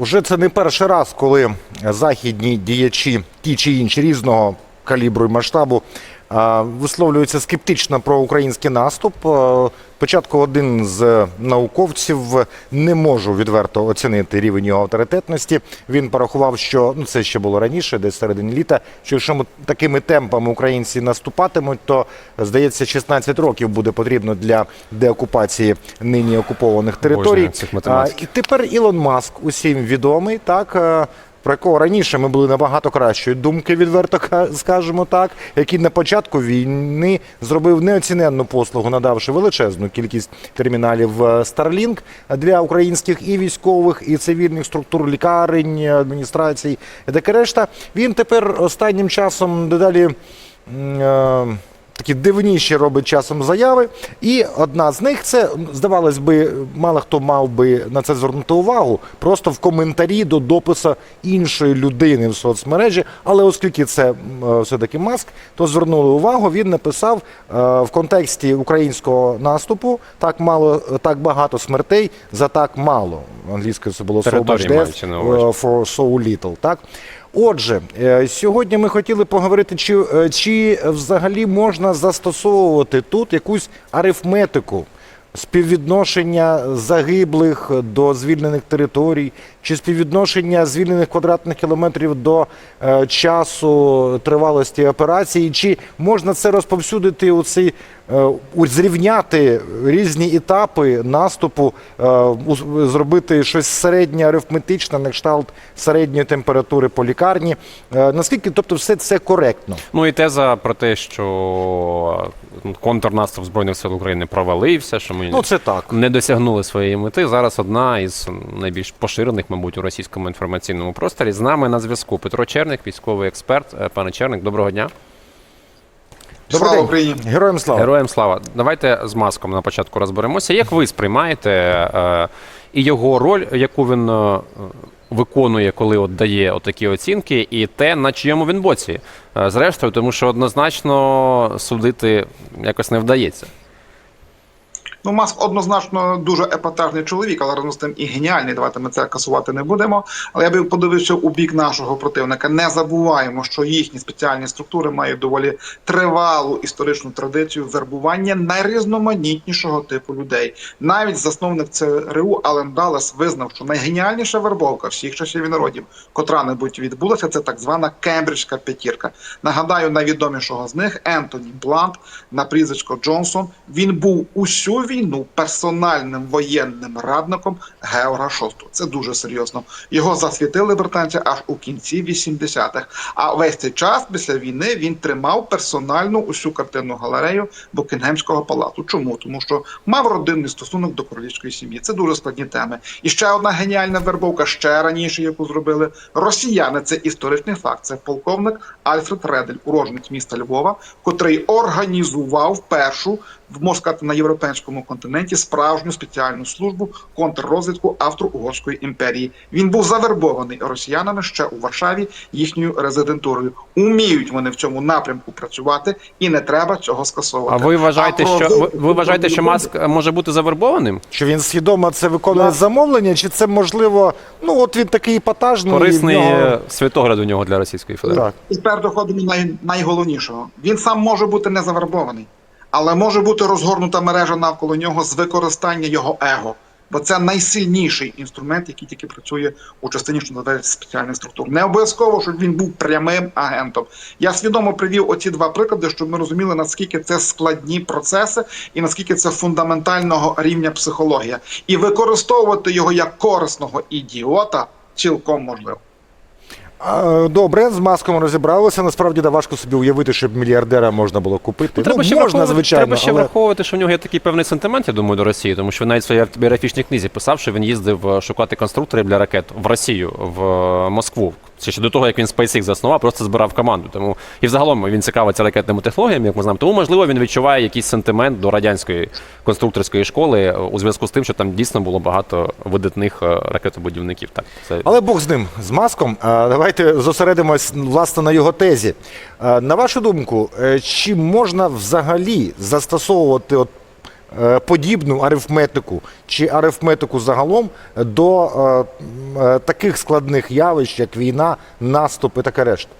Уже це не перший раз, коли західні діячі, ті чи інші різного калібру і масштабу, а, висловлюються скептично про український наступ. Спочатку один з науковців не можу відверто оцінити рівень його авторитетності. Він порахував, що ну це ще було раніше, десь середині літа. Що якщо ми такими темпами українці наступатимуть, то здається, 16 років буде потрібно для деокупації нині окупованих територій. цих А, і тепер Ілон Маск усім відомий, так. Про якого раніше ми були набагато кращої думки, відверто ка- скажемо так, який на початку війни зробив неоціненну послугу, надавши величезну кількість терміналів е, Starlink для українських і військових, і цивільних структур лікарень, адміністрацій і таке решта. Він тепер останнім часом дедалі. е, Такі дивніші робить часом заяви, і одна з них це здавалось би, мало хто мав би на це звернути увагу, просто в коментарі до допису іншої людини в соцмережі. Але оскільки це е, все-таки маск, то звернули увагу. Він написав е, в контексті українського наступу так мало, так багато смертей за так мало. Англійською це було so much death е, for so little. Так? Отже, е, сьогодні ми хотіли поговорити, чи, е, чи взагалі можна застосовувати тут якусь арифметику співвідношення загиблих до звільнених територій, чи співвідношення звільнених квадратних кілометрів до е, часу тривалості операції, чи можна це розповсюдити у цей зрівняти різні етапи наступу, е, зробити щось середнє арифметичне, на кшталт середньої температури по лікарні. Е, Наскільки, тобто, все це коректно? Ну і теза про те, що контрнаступ Збройних сил України провалився, що ми Ну це так. не досягнули своєї мети. Зараз одна із найбільш поширених, мабуть, у російському інформаційному просторі. З нами на зв'язку Петро Черник, військовий експерт. Е, Пане Черник, доброго дня. Добрий Слава день. Україні! Героям слава. Героям слава. Давайте з маском на початку розберемося. Як ви сприймаєте е, і його роль, яку він е, виконує, коли от дає отакі оцінки, і те, на чиєму він боці? Е, зрештою, тому що однозначно судити якось не вдається. Ну, Маск однозначно дуже епатажний чоловік, але разом з тим і геніальний. Давайте ми це касувати не будемо. Але я би подивився у бік нашого противника. Не забуваємо, що їхні спеціальні структури мають доволі тривалу історичну традицію вербування найрізноманітнішого типу людей. Навіть засновник ЦРУ Ален Даллес визнав, що найгеніальніша вербовка всіх часів і народів, котра небудь відбулася, це так звана Кембриджська п'ятірка. Нагадаю, найвідомішого з них Ентоні Блант на прізвисько Джонсон. Він був усю війну персональним воєнним радником Георга VI. Це дуже серйозно. Його засвітили британці аж у кінці 80-х. А весь цей час після війни він тримав персональну усю картинну галерею Букінгемського палацу. Чому? Тому що мав родинний стосунок до королівської сім'ї. Це дуже складні теми. І ще одна геніальна вербовка, ще раніше, яку зробили росіяни. Це історичний факт. Це полковник Альфред Редель, уроженець міста Львова, котрий організував першу в можна на європейському континенті справжню спеціальну службу контррозвідку Австро-Угорської імперії. Він був завербований росіянами ще у Варшаві їхньою резидентурою. Уміють вони в цьому напрямку працювати, і не треба цього скасовувати. А ви вважаєте, про- що ви, ви вважаєте, що Маск може бути завербованим? Чи він свідомо це виконує Да. замовлення, чи це можливо, ну от він такий епатажний. і в Корисний нього- е, світогляд у нього для Російської Федерації. Так. І тепер доходимо най, найголовнішого. Він сам може бути не завербований, але може бути розгорнута мережа навколо нього з використання його его. Бо це найсильніший інструмент, який тільки працює у частині, що називається спеціальних структур. Не обов'язково, щоб він був прямим агентом. Я свідомо привів оці два приклади, щоб ми розуміли, наскільки це складні процеси і наскільки це фундаментального рівня психологія. І використовувати його як корисного ідіота цілком можливо. Добре, з маском розібралися. Насправді да, важко собі уявити, щоб мільярдера можна було купити. Треба, ну, ще можна, враховувати, звичайно, треба ще але... враховувати, що в нього є такий певний сентимент, я думаю, до Росії, тому що він навіть в своїй біографічній книзі писав, що він їздив е, шукати конструкторів для ракет в Росію, в е, Москву. Ще до того, як він SpaceX заснував, просто збирав команду. Тому і взагалом він цікавиться ракетними технологіями, як ми знаємо. Тому можливо він відчуває якийсь сентимент до радянської конструкторської школи е, у зв'язку з тим, що там дійсно було багато видатних е, ракетобудівників. Так це Але Бог з ним, з маском. Давайте зосередимось власне на його тезі. На вашу думку, е, чи можна взагалі застосовувати от е, подібну арифметику чи арифметику загалом до е, е, таких складних явищ, як війна, наступ і таке решта?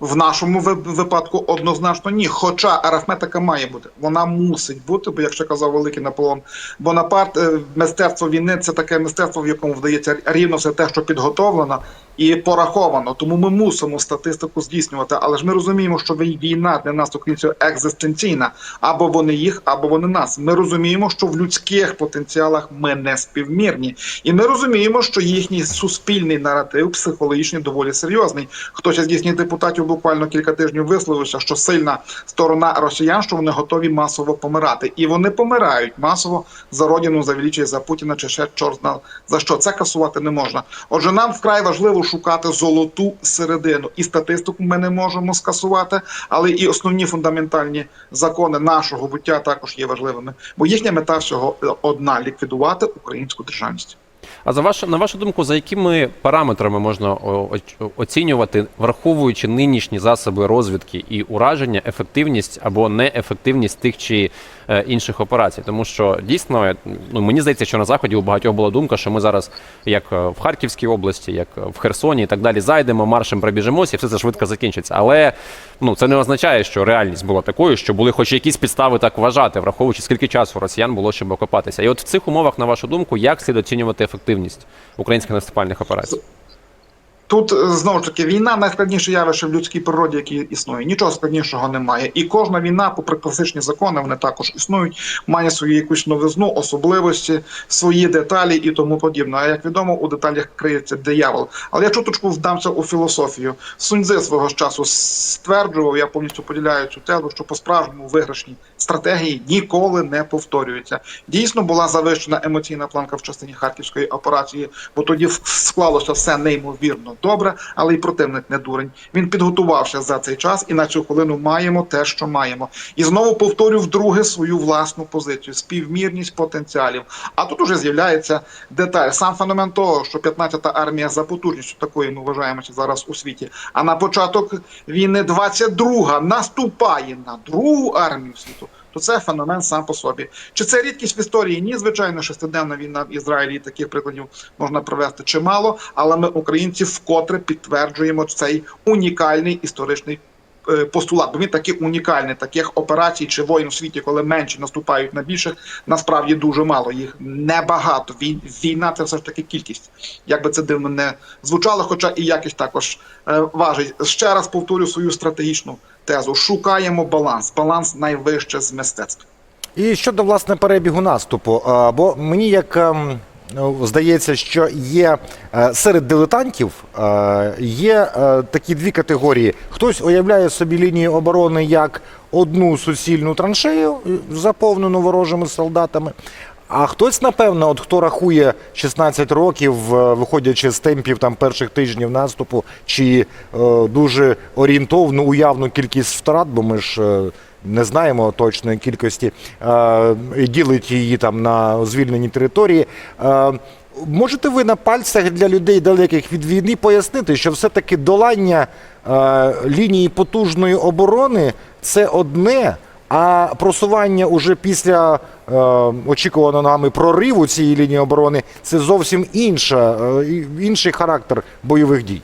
В нашому випадку однозначно ні. Хоча арифметика має бути, вона мусить бути, бо якщо казав великий Наполеон Бонапарт, е, мистецтво війни це таке мистецтво, в якому вдається рівно все те, що підготовлено і пораховано. Тому ми мусимо статистику здійснювати. Але ж ми розуміємо, що вій- війна для нас, українців, екзистенційна. Або вони їх, або вони нас. Ми розуміємо, що в людських потенціалах ми не співмірні, і ми розуміємо, що їхній суспільний наратив психологічний доволі серйозний. Хтось із їхніх депутатів буквально кілька тижнів висловився, що сильна сторона росіян, що вони готові масово помирати, і вони помирають масово за родину, за величі, за Путіна чи ще чорт зна за що. Це касувати не можна. Отже, нам вкрай важливо шукати золоту середину, і статистику ми не можемо скасувати, але і основні фундаментальні закони нашого буття також є важливими. Бо їхня мета всього одна ліквідувати українську державність. А за ваш, на вашу думку, за якими параметрами можна оцінювати, враховуючи нинішні засоби розвідки і ураження, ефективність або неефективність тих чи інших операцій? Тому що дійсно е, ну мені здається, що на заході у багатьох була думка, що ми зараз, як е, в Харківській області, як е, в Херсоні і так далі, зайдемо, маршем пробіжимося, і все це швидко закінчиться. Але ну це не означає, що реальність була такою, що були хоч якісь підстави так вважати, враховуючи скільки часу росіян було, щоб окопатися. І от в цих умовах, на вашу думку, як слід оцінювати ефективність українських наступальних операцій? Тут е, знову ж таки війна найскладніше явище в людській природі, яке існує. Нічого складнішого немає. І кожна війна, попри класичні закони, вони також існують, має свою якусь новизну, особливості, свої деталі і тому подібне. А як відомо, у деталях криється диявол. Але я чуточку вдамся у філософію. Суньзи свого часу стверджував, я повністю поділяю цю тезу, що по справжньому виграшні стратегії ніколи не повторюються. Дійсно була завищена емоційна планка в частині харківської операції, бо тоді склалося все неймовірно добре, але і противник не дурень. Він підготувався за цей час, і на цю хвилину маємо те, що маємо. І знову повторю вдруге свою власну позицію: співмірність потенціалів. А тут уже з'являється деталь. Сам феномен того, що 15-та армія за потужністю такої ми вважаємося зараз у світі. А на початок війни 22-га наступає на другу армію світу. То це феномен сам по собі. Чи це рідкість в історії? Ні, звичайно, шестиденна війна в Ізраїлі і таких прикладів можна привести чимало, але ми, українці, вкотре підтверджуємо цей унікальний історичний постулат. Бо він такий унікальний. Таких операцій чи воїн у світі, коли менші наступають на більших, насправді дуже мало. Їх небагато. Вій- Війна це все ж таки кількість. Як би це дивно не звучало, хоча і якість також е, важить. Ще раз повторю свою стратегічну тезу: шукаємо баланс. Баланс найвище з мистецтв. І щодо власне перебігу наступу, а, бо мені як ем, здається, що є е, серед дилетантів е, є е, такі дві категорії. Хтось уявляє собі лінію оборони як одну суцільну траншею, заповнену ворожими солдатами. А хтось, напевно, от хто рахує 16 років, е, виходячи з темпів там перших тижнів наступу, чи е, дуже орієнтовну уявну кількість втрат, бо ми ж е, не знаємо точної кількості, е, ділить її там на звільнені території. Е, Можете ви на пальцях для людей далеких від війни пояснити, що все-таки долання е, лінії потужної оборони це одне, а просування уже після е, очікуваного нами прориву цієї лінії оборони це зовсім інша, е, інший характер бойових дій.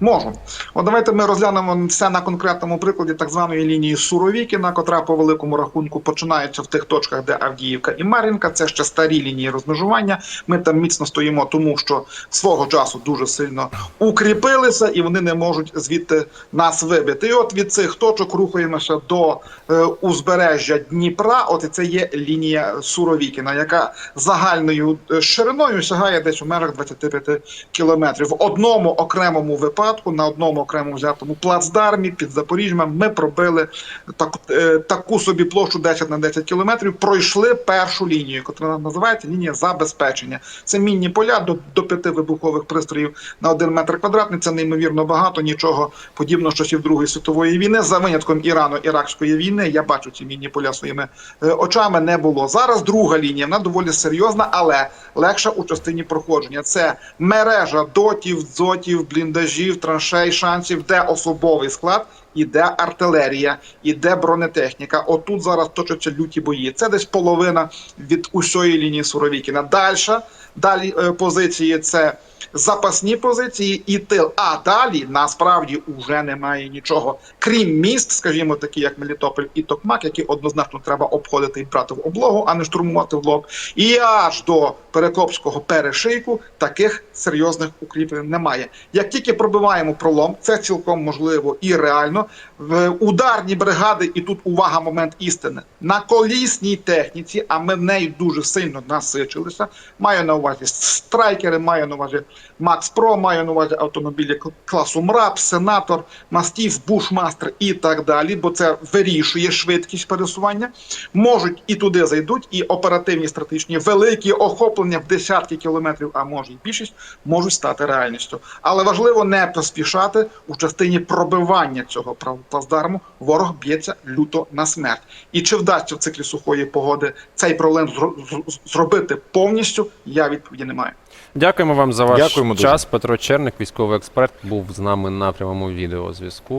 Можу. От давайте ми розглянемо все на конкретному прикладі так званої лінії Суровікіна, котра по великому рахунку починається в тих точках, де Авдіївка і Мар'їнка. Це ще старі лінії розмежування. Ми там міцно стоїмо, тому що свого часу дуже сильно укріпилися, і вони не можуть звідти нас вибити. І от від цих точок рухаємося до е, узбережжя Дніпра. От і це є лінія Суровікіна, яка загальною е, шириною сягає десь у межах 25 кілометрів. В одному окремому випадку, на одному окремому взятому плацдармі під Запоріжжям ми пробили так, е, таку собі площу 10 на 10 кілометрів, пройшли першу лінію, яка називається лінія забезпечення. Це мінні поля до, до п'яти вибухових пристроїв на один метр квадратний. Це неймовірно багато, нічого подібного часів Другої світової війни. За винятком Ірану-Іракської війни я бачу ці мінні поля своїми е, очами. Не було зараз. Друга лінія вона доволі серйозна, але легша у частині проходження. Це мережа дотів, дзотів, бліндажів, траншей, шансів, де особовий склад, іде артилерія, іде бронетехніка. Отут зараз точаться люті бої. Це десь половина від усієї лінії Суровікіна. Дальше, далі е, позиції це запасні позиції і тил. А далі насправді вже немає нічого, крім міст, скажімо, такі як Мелітополь і Токмак, які однозначно треба обходити і брати в облогу, а не штурмувати в лоб. І аж до Перекопського перешийку таких серйозних укріплень немає. Як тільки пробиваємо пролом, це цілком можливо і реально. В ударні бригади, і тут увага, момент істини на колісній техніці, а ми в неї дуже сильно насичилися. Маю на увазі страйкери, маю на увазі Макс Про, маю на увазі автомобілі класу МРАП, Сенатор, Мастів, Бушмастер і так далі, бо це вирішує швидкість пересування. Можуть і туди зайдуть, і оперативні стратегічні великі охоплення в десятки кілометрів, а може й більшість, можуть стати реальністю. Але важливо не поспішати у частині пробивання цього плацдарму. Ворог б'ється люто на смерть. І чи вдасться в циклі сухої погоди цей проблем зро- зробити повністю? Я відповіді не маю. Дякуємо вам за ваш Дякуємо дуже. Петро Черник, військовий експерт, був з нами на прямому відеозв'язку.